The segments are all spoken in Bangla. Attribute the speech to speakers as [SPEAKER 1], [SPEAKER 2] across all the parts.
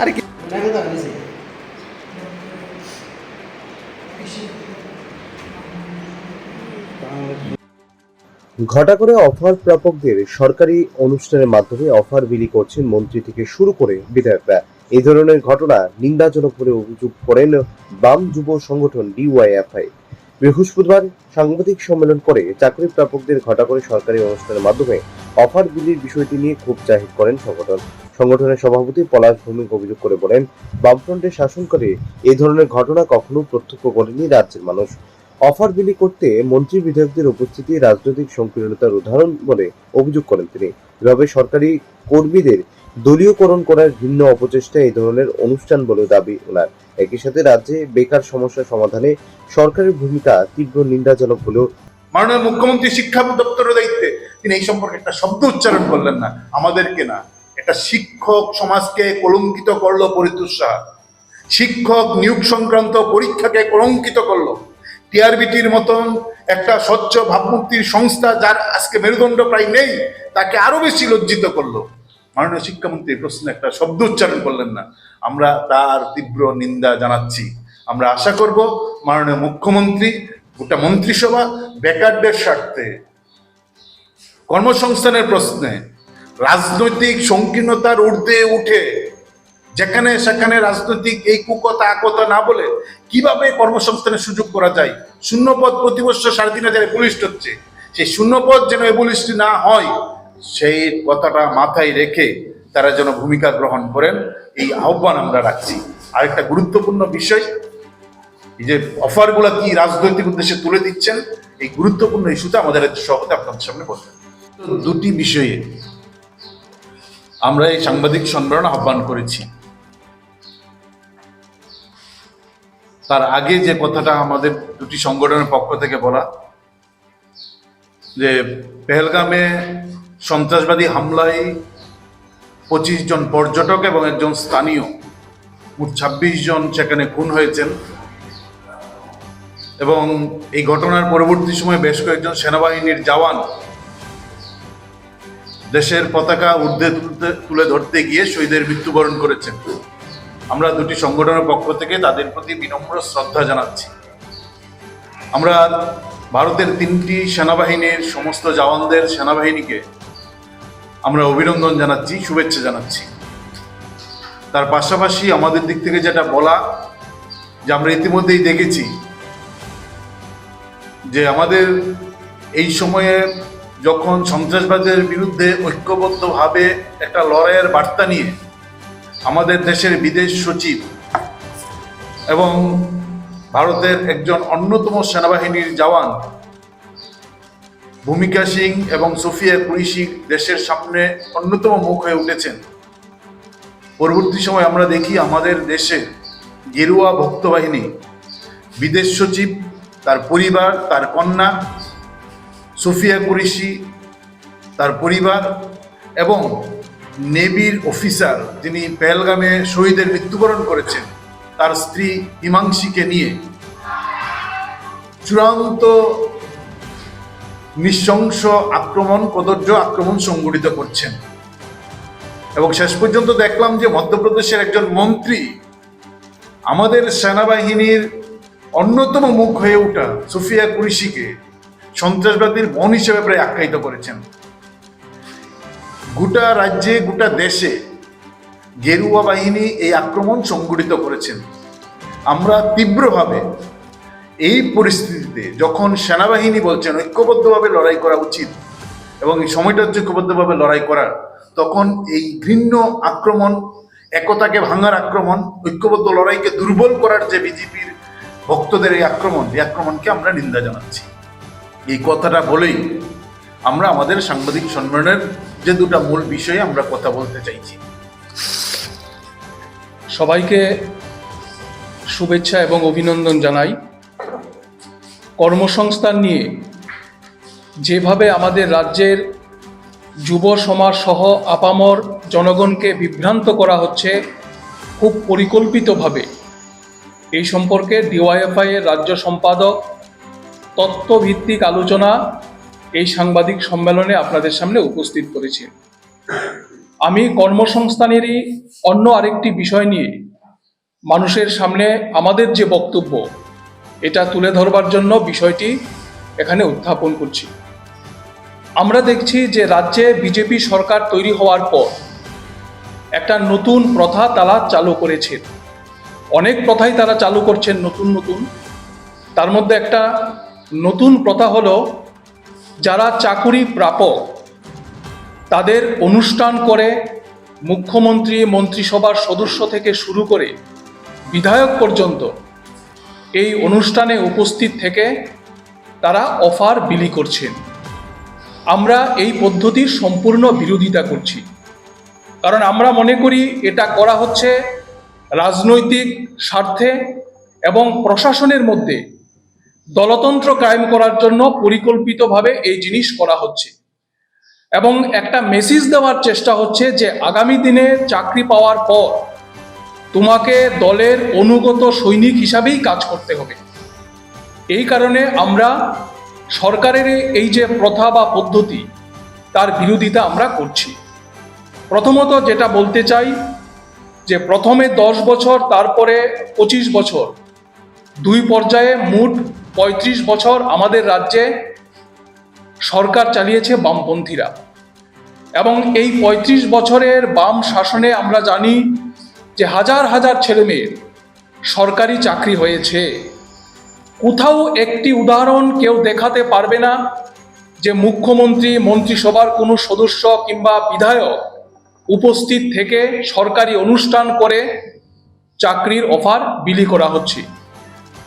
[SPEAKER 1] আরে কি?
[SPEAKER 2] ঘটা করে অফার প্রাপকদের সরকারি অনুষ্ঠানের মাধ্যমে অফার বিলি করছেন মন্ত্রী থেকে শুরু করে বিধায়করা। এই ধরনের ঘটনা নিন্দাজনক বলে অভিযোগ করেন বাম যুব সংগঠন ডিওয়াইএফআই বৃহস্পতিবার সাংবাদিক সম্মেলন করে চাকরি প্রাপকদের ঘটা করে সরকারি অনুষ্ঠানের মাধ্যমে অফার বিলির বিষয়টি নিয়ে খুব জাহির করেন সংগঠন। সংগঠনের সভাপতি পলাশ ভৌমিক অভিযোগ করে বলেন বামফ্রন্টের শাসনকালে এই ধরনের ঘটনা কখনো প্রত্যক্ষ করেনি রাজ্যের মানুষ। অফার বিলি করতে মন্ত্রী বিধায়কদের উপস্থিতি রাজনৈতিক সংকীর্ণতার উদাহরণ বলে অভিযোগ করেন তিনি। এভাবে সরকারি কর্মীদের দলীয়করণ করার ভিন্ন অপচেষ্টা এই ধরনের অনুষ্ঠান বলে দাবি ওনার। একই সাথে রাজ্যে বেকার সমস্যা সমাধানে সরকারের ভূমিকা তীব্র নিন্দাজনক হলেও
[SPEAKER 3] মাননীয় মুখ্যমন্ত্রী শিক্ষা দপ্তরের দায়িত্বে তিনি এই সম্পর্কে একটা শব্দ উচ্চারণ করলেন না, আমাদেরকে না। এটা শিক্ষক সমাজকে কলঙ্কিত করল পরিতোষ শিক্ষক নিয়োগ সংক্রান্ত পরীক্ষাকে কলঙ্কিত করল। টিআরবিটির মতন একটা স্বচ্ছ ভাবমুক্তির সংস্থা যার আজকে মেরুদণ্ড প্রায় নেই, তাকে আরও বেশি লজ্জিত করল। মাননীয় শিক্ষামন্ত্রী প্রশ্নে একটা শব্দ উচ্চারণ করলেন না। আমরা তার তীব্র নিন্দা জানাচ্ছি। আমরা আশা করব মাননীয় মুখ্যমন্ত্রী, গোটা মন্ত্রিসভা বেকারদের স্বার্থে। কর্মসংস্থানের প্রশ্নে রাজনৈতিক সংকীর্ণতার ঊর্ধ্বে উঠে যেখানে সেখানে রাজনৈতিক এই কুকথা, আকথা না বলে কীভাবে কর্মসংস্থানের সুযোগ করা যায়? শূন্যপদ প্রতি বছর সাড়ে তিন হাজারে পুলিশ হচ্ছে। সেই শূন্যপদ যেন এবলিস্টি না হয় সেই কথাটা মাথায় রেখে তারা যেন ভূমিকা গ্রহণ করেন, এই আহ্বান আমরা রাখছি। আরেকটা গুরুত্বপূর্ণ বিষয়, এই যে অফারগুলো কি রাজনৈতিক উদ্দেশ্যে তুলে দিচ্ছেন, এই গুরুত্বপূর্ণ ইস্যুতে আমাদের সভাপতি আপনাদের সামনে বলবেন দুটি বিষয়ে আমরা এই সাংবাদিক সম্মেলন আহ্বান করেছি। তার আগে যে কথাটা আমাদের দুটি সংগঠনের পক্ষ থেকে বলা, যে পেহেলগামে সন্ত্রাসবাদী হামলায় পঁচিশ জন পর্যটক এবং একজন স্থানীয়। মোট ছাব্বিশ জন সেখানে খুন হয়েছেন। এবং এই ঘটনার পরবর্তী সময়ে বেশ কয়েকজন সেনাবাহিনীর জওয়ান দেশের পতাকা ঊর্ধ্বে তুলতে, তুলে ধরতে গিয়ে শহীদের মৃত্যুবরণ করেছেন। আমরা দুটি সংগঠনের পক্ষ থেকে তাদের প্রতি বিনম্র শ্রদ্ধা জানাচ্ছি। আমরা ভারতের তিনটি সেনাবাহিনীর সমস্ত জওয়ানদের সেনাবাহিনীকে আমরা অভিনন্দন জানাচ্ছি, শুভেচ্ছা জানাচ্ছি। তার পাশাপাশি আমাদের দিক থেকে যেটা বলা, যে আমরা ইতিমধ্যেই দেখেছি, যে আমাদের এই সময়ে যখন সন্ত্রাসবাদের বিরুদ্ধে ঐক্যবদ্ধভাবে একটা লড়াইয়ের বার্তা নিয়ে আমাদের দেশের বিদেশ সচিব এবং ভারতের একজন অন্যতম সেনাবাহিনীর জওয়ান ভূমিকা সিং এবং সোফিয়া কুরিশি দেশের সামনে অন্যতম মুখ হয়ে উঠেছেন। পরবর্তী সময় আমরা দেখি আমাদের দেশে গেরুয়া ভক্ত বাহিনী বিদেশ সচিব, তার পরিবার, তার কন্যা, সুফিয়া কুরিশি, তার পরিবার এবং নেভির অফিসার যিনি পেহেলগামে শহীদের মৃত্যুবরণ করেছেন, তার স্ত্রী হিমাংশীকে নিয়ে। চূড়ান্ত নৃশংস আক্রমণ কদর্য আক্রমণ সংগঠিত করছেন। এবং শেষ পর্যন্ত দেখলাম যে মধ্যপ্রদেশের একজন মন্ত্রী আমাদের সেনাবাহিনীর অন্যতম মুখ হয়ে ওঠা সুফিয়া কুরিশিকে সন্ত্রাসবাদীর বোন হিসেবে প্রায় আখ্যায়িত করেছেন। গোটা রাজ্যে, গোটা দেশে গেরুয়া বাহিনী এই আক্রমণ সংগঠিত করেছেন। আমরা তীব্রভাবে এই পরিস্থিতিতে যখন সেনাবাহিনী বলছেন ঐক্যবদ্ধভাবে লড়াই করা উচিত এবং এই সময়টা হচ্ছে ঐক্যবদ্ধভাবে লড়াই করার তখন এই ঘৃণ্য আক্রমণ, একতাকে ভাঙার আক্রমণ, ঐক্যবদ্ধ লড়াইকে দুর্বল করার যে বিজেপির ভক্তদের এই আক্রমণ, এই আক্রমণকে আমরা নিন্দা জানাচ্ছি। এই কথাটা বলেই আমরা আমাদের সাংবাদিক সম্মেলনের যে দুটা মূল বিষয়ে আমরা কথা বলতে চাইছি।
[SPEAKER 4] সবাইকে শুভেচ্ছা এবং অভিনন্দন জানাই। কর্মসংস্থান নিয়ে যেভাবে আমাদের রাজ্যের যুব সমাজ সহ আপামর জনগণকে বিভ্রান্ত করা হচ্ছে, খুব পরিকল্পিতভাবে। এই সম্পর্কে ডিওয়াইএফআই এর রাজ্য সম্পাদক তত্ত্বভিত্তিক আলোচনা এই সাংবাদিক সম্মেলনে আপনাদের সামনে উপস্থিত করেছি। আমি কর্মসংস্থানেরই অন্য আরেকটি বিষয় নিয়ে মানুষের সামনে আমাদের যে বক্তব্য এটা তুলে ধরবার জন্য বিষয়টি এখানে উত্থাপন করছি। আমরা দেখছি যে রাজ্যে বিজেপি সরকার তৈরি হওয়ার পর একটা নতুন প্রথা তারা চালু করেছে। অনেক প্রথাই তারা চালু করছেন নতুন নতুন। তার মধ্যে একটা নতুন প্রথা হলো, যারা চাকুরি প্রাপক, তাদের অনুষ্ঠান করে মুখ্যমন্ত্রী, মন্ত্রিসভার সদস্য থেকে শুরু করে বিধায়ক পর্যন্ত এই অনুষ্ঠানে উপস্থিত থেকে তারা অফার বিলি করছেন আমরা এই পদ্ধতির সম্পূর্ণ বিরোধিতা করছি। কারণ আমরা মনে করি এটা করা হচ্ছে রাজনৈতিক স্বার্থে এবং প্রশাসনের মধ্যে দলতন্ত্র কায়েম করার জন্য পরিকল্পিতভাবে এই জিনিস করা হচ্ছে। এবং একটা মেসেজ দেওয়ার চেষ্টা হচ্ছে যে আগামী দিনে চাকরি পাওয়ার পর তোমাকে দলের অনুগত সৈনিক হিসাবেই কাজ করতে হবে। এই কারণে আমরা সরকারের এই যে প্রথা বা পদ্ধতি, তার বিরোধিতা আমরা করছি। প্রথমত যেটা বলতে চাই, যে প্রথমে দশ বছর, তারপরে পঁচিশ বছর, দুই পর্যায়ে মোট পঁয়ত্রিশ বছর আমাদের রাজ্যে সরকার চালিয়েছে বামপন্থীরা। এবং এই পঁয়ত্রিশ বছরের বাম শাসনে আমরা জানি যে হাজার হাজার ছেলেমেয়ের সরকারি চাকরি হয়েছে, কোথাও একটি উদাহরণ কেউ দেখাতে পারবে না যে মুখ্যমন্ত্রী, মন্ত্রিসভার কোনো সদস্য কিংবা বিধায়ক উপস্থিত থেকে সরকারি অনুষ্ঠান করে চাকরির অফার বিলি করা হচ্ছে।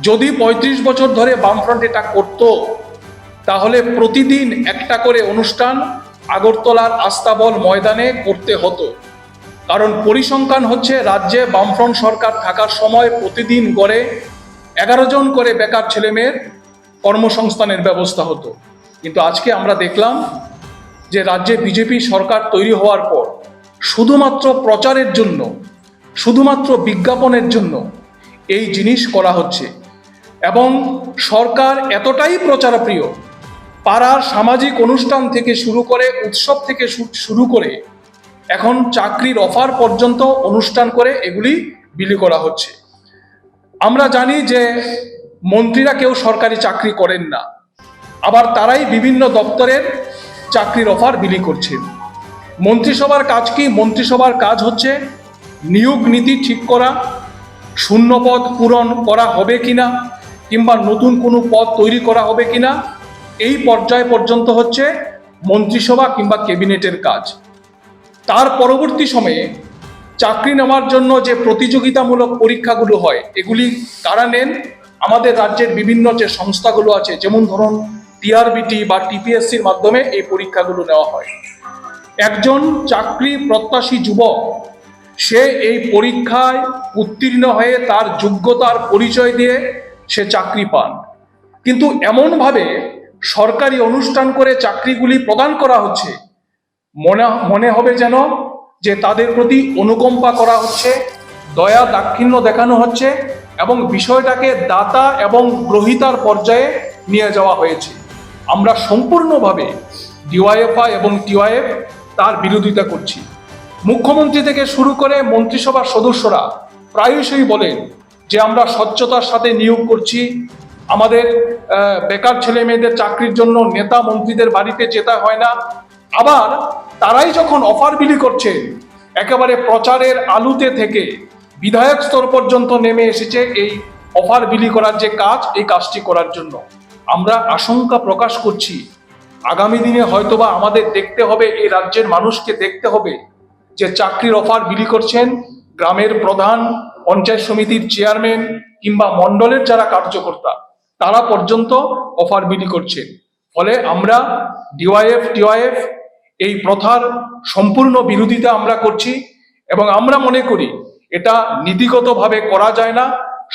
[SPEAKER 4] যদি পঁয়ত্রিশ বছর ধরে বামফ্রন্ট এটা করত, তাহলে প্রতিদিন একটা করে অনুষ্ঠান আগরতলার আস্তাবল ময়দানে করতে হতো। কারণ পরিসংখ্যান হচ্ছে রাজ্যে বামফ্রন্ট সরকার থাকার সময় প্রতিদিন গড়ে এগারো জন করে বেকার ছেলেমেয়ের কর্মসংস্থানের ব্যবস্থা হতো। কিন্তু আজকে আমরা দেখলাম যে রাজ্যে বিজেপি সরকার তৈরি হওয়ার পর শুধুমাত্র প্রচারের জন্য, শুধুমাত্র বিজ্ঞাপনের জন্য এই জিনিস করা হচ্ছে এবং সরকার এতটাই প্রচারপ্রিয়, পাড়ার সামাজিক অনুষ্ঠান থেকে শুরু করে, উৎসব থেকে শুরু করে এখন চাকরির অফার পর্যন্ত অনুষ্ঠান করে এগুলি বিলি করা হচ্ছে। আমরা জানি যে মন্ত্রীরা কেউ সরকারি চাকরি করেন না। আবার তারাই বিভিন্ন দপ্তরের চাকরির অফার বিলি করছেন। মন্ত্রিসভার কাজ কি? মন্ত্রিসভার কাজ হচ্ছে নিয়োগ নীতি ঠিক করা শূন্য পদ পূরণ করা হবে কিনা, কিংবা নতুন কোনো পদ তৈরি করা হবে কিনা, এই পর্যায় পর্যন্ত হচ্ছে মন্ত্রিসভা কিংবা ক্যাবিনেটের কাজ। তার পরবর্তী সময়ে চাকরি নেওয়ার জন্য যে প্রতিযোগিতামূলক পরীক্ষাগুলো হয়, এগুলি কারা নেন? আমাদের রাজ্যের বিভিন্ন যে সংস্থাগুলো আছে, যেমন ধরুন টিআরবিটি বা টিপিএসসির মাধ্যমে এই পরীক্ষাগুলো নেওয়া হয়। একজন চাকরি প্রত্যাশী যুবক, সে এই পরীক্ষায় উত্তীর্ণ হয়ে তার যোগ্যতার পরিচয় দিয়ে সে চাকরি পান। কিন্তু এমনভাবে সরকারি অনুষ্ঠান করে চাকরিগুলি প্রদান করা হচ্ছে মনে মনে হবে যেন যে তাদের প্রতি অনুকম্পা করা হচ্ছে, দয়া দাক্ষিণ্য দেখানো হচ্ছে এবং বিষয়টাকে দাতা এবং গ্রহিতার পর্যায়ে নিয়ে যাওয়া হয়েছে। আমরা সম্পূর্ণভাবে ডিওয়াইএফআই এবং টিওয়াইএফ তার বিরোধিতা করছি। মুখ্যমন্ত্রী থেকে শুরু করে মন্ত্রিসভার সদস্যরা প্রায়শই বলেন যে আমরা স্বচ্ছতার সাথে নিয়োগ করছি, আমাদের বেকার ছেলে মেয়েদের চাকরির জন্য নেতা মন্ত্রীদের বাড়িতে যেতে হয় না আবার তারাই যখন অফার বিলি করছে, একেবারে প্রচারের আলুতে থেকে বিধায়ক স্তর পর্যন্ত নেমে এসেছে এই অফার বিলি করার যে কাজ, এই কাজটি করার জন্য। আমরা আশঙ্কা প্রকাশ করছি, আগামী দিনে হয়তোবা আমাদের দেখতে হবে, এই রাজ্যের মানুষকে দেখতে হবে যে চাকরির অফার বিলি করছেন গ্রামের প্রধান, পঞ্চায়েত সমিতির চেয়ারম্যান কিংবা মণ্ডলের যারা কার্যকর্তা, তারা পর্যন্ত অফার বিলি করছে। ফলে আমরা ডিওয়াইএফ টিওয়াইএফ এই প্রথার সম্পূর্ণ বিরোধিতা আমরা করছি এবং আমরা মনে করি এটা নীতিগতভাবে করা যায় না।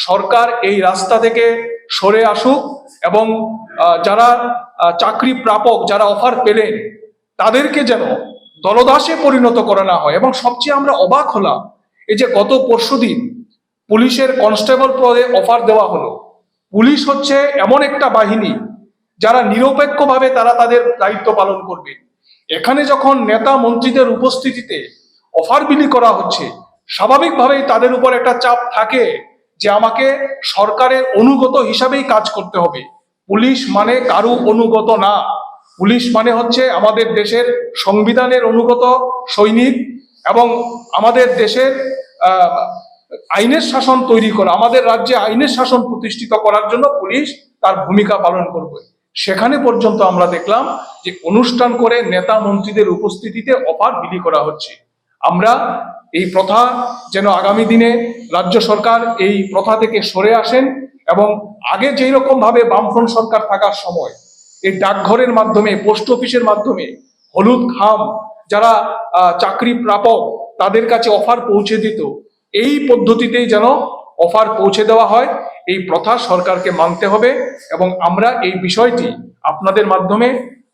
[SPEAKER 4] সরকার এই রাস্তা থেকে সরে আসুক এবং যারা চাকরি প্রাপক, যারা অফার পেলেন, তাদেরকে যেন দলদাসে পরিণত করা না হয়। এবং সবচেয়ে আমরা অবাক হলাম, এই যে গত পরশুদিন পুলিশের কনস্টেবল পদে অফার দেওয়া হলো। পুলিশ হচ্ছে এমন একটা বাহিনী, যারা নিরপেক্ষভাবে তারা তাদের দায়িত্ব পালন করবে। এখানে যখন নেতা মন্ত্রীদের উপস্থিতিতে অফার বিলি করা হচ্ছে, স্বাভাবিকভাবেই তাদের উপর একটা চাপ থাকে যে আমাকে সরকারের অনুগত হিসাবেই কাজ করতে হবে। পুলিশ মানে কারু অনুগত না। পুলিশ মানে হচ্ছে আমাদের দেশের সংবিধানের অনুগত সৈনিক এবং আমাদের দেশের আইনের শাসন তৈরি করা, আমাদের রাজ্যে আইনের শাসন প্রতিষ্ঠিত করার জন্য পুলিশ তার ভূমিকা পালন করবে। সেখানে পর্যন্ত আমরা দেখলাম যে অনুষ্ঠান করে নেতা মন্ত্রীদের উপস্থিতিতে অফার বিলি করা হচ্ছে। আমরা এই প্রথা যেন আগামী দিনে রাজ্য সরকার এই প্রথা থেকে সরে আসেন এবং আগে যেই রকম ভাবে বামফ্রন্ট সরকার থাকার সময় এই ডাকঘরের মাধ্যমে, পোস্ট অফিসের মাধ্যমে, হলুদ খাম, যারা চাকরি প্রাপক, তাদের কাছে অফার পৌঁছে দিত। এই পদ্ধতিতেই যেন অফার পৌঁছে দেওয়া হয়। এই প্রথা সরকারকে মানতে হবে এবং আমরা এই বিষয়টি আপনাদের মাধ্যমে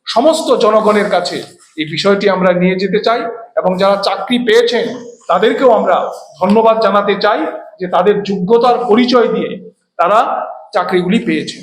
[SPEAKER 4] সমস্ত জনগণের কাছে এই বিষয়টি আমরা নিয়ে যেতে চাই এবং যারা চাকরি পেয়েছেন, তাদেরকেও আমরা ধন্যবাদ জানাতে চাই যে তাদের যোগ্যতার পরিচয় দিয়ে তারা চাকরিগুলি পেয়েছেন।